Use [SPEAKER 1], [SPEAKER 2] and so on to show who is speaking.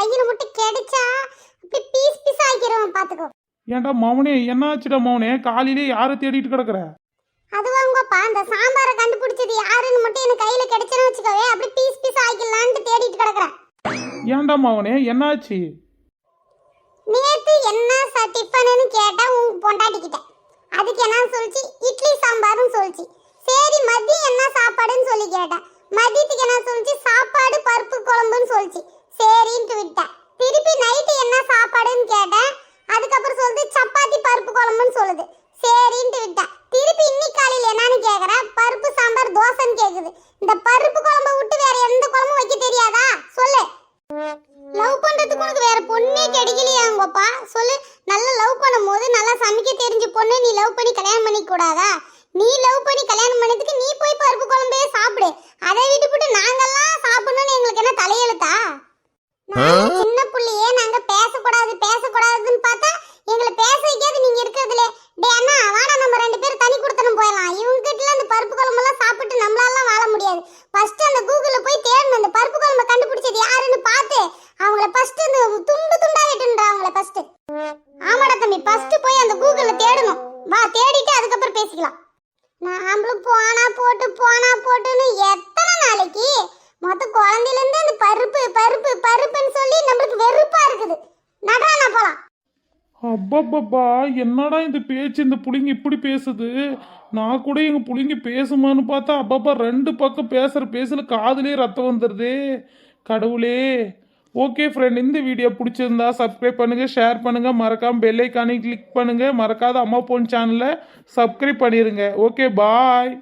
[SPEAKER 1] கையில மட்டும் கிடைச்சா அப்படி பீஸ் பீஸ் ஆக்கிடுவேன் பாத்துக்கோ.
[SPEAKER 2] ஏன்டா மௌனே என்னாச்சுடா மௌனே காலையிலே யாரை தேடிட்டு கிடக்குற?
[SPEAKER 1] அதுவாங்கப்பா அந்த சாம்பாரை கண்டுபிடிச்சது யாருன்னு மட்டும் எனக்கு கையில கிடைச்சுன்னு வச்சுக்கவே அப்படி பீஸ் பீஸ் ஆக்கிடலான்ட்டு தேடிட்டு கிடக்குறேன்
[SPEAKER 2] ஏன்டா மௌனே என்னாச்சு?
[SPEAKER 1] நேத்து என்ன ச டிஃபனுன்னு கேட்டா உங்க பொண்டாட்டிக்கிட்ட. அதுக்கு என்ன சொல்லிச்சு? இட்லி சாம்பார்னு சொல்லிச்சு. சரி மதியம் என்ன சாப்பாடுன்னு சொல்லி கேட்டேன். மதியத்துக்கு என்ன சொல்லிச்சு சாப்பாடு பருப்பு குழம்புன்னு சொல்லிச்சு சரின்ட்டு விட்டேன் திருப்பி நைட்டு என்ன சாப்பாடுன்னு கேட்டேன் அதுக்கப்புறம் சொல்லுது சப்பாத்தி பருப்பு குழம்புன்னு சொல்லுது. சரின்ட்டு விட்டேன் திருப்பி இன்னைக்கு காலையில் என்னன்னு கேக்குறேன் பருப்பு சாம்பார் தோசைன்னு கேக்குது. இந்த பருப்பு குழம்பை விட்டு வேற எந்த குழம்பும் வைக்க தெரியாதா? சொல்லு. லவ் பண்றதுக்கு உனக்கு வேற பொண்ணே கிடைக்கலையாங்கப்பா சொல்லு. நல்லா லவ் பண்ணும்போது நல்லா சமைக்க தெரிஞ்ச பொண்ணு நீ லவ் பண்ணி கல்யாணம் பண்ணிக்கூடாதா நீ லவ் அந்த கூகுள்ல போய் தேடணும். அந்த பருப்பு குழம்பு கண்டுபிடிச்சது யாருன்னு பார்த்து அவங்கள ஃபர்ஸ்ட் அந்த துண்டு துண்டா வெட்டுன்றா அவங்கள ஃபர்ஸ்ட் ஆமாடா தம்பி ஃபர்ஸ்ட் போய் அந்த கூகுள்ல தேடணும். வா தேடிட்டு அதுக்கப்புறம் பேசிக்கலாம். நாமளும் போனா போட்டு போனா போட்டுன்னு
[SPEAKER 2] அப்பப்பப்பா என்னடா இந்த பேச்சு இந்த புளிங்க இப்படி பேசுது? நான் கூட எங்கள் புளிங்க பேசுமான்னு பார்த்தா அப்பப்பா ரெண்டு பக்கம் பேசுகிற பேசல காதுலயே ரத்தம் வந்துடுதே கடவுளே. ஓகே ஃப்ரெண்ட் இந்த வீடியோ பிடிச்சிருந்தா சப்ஸ்கிரைப் பண்ணுங்கள் ஷேர் பண்ணுங்கள் மறக்காம பெல்லைக்கானே கிளிக் பண்ணுங்கள் மறக்காத அம்மா போன் சேனலை சப்ஸ்கிரைப் பண்ணிடுங்க ஓகே பாய்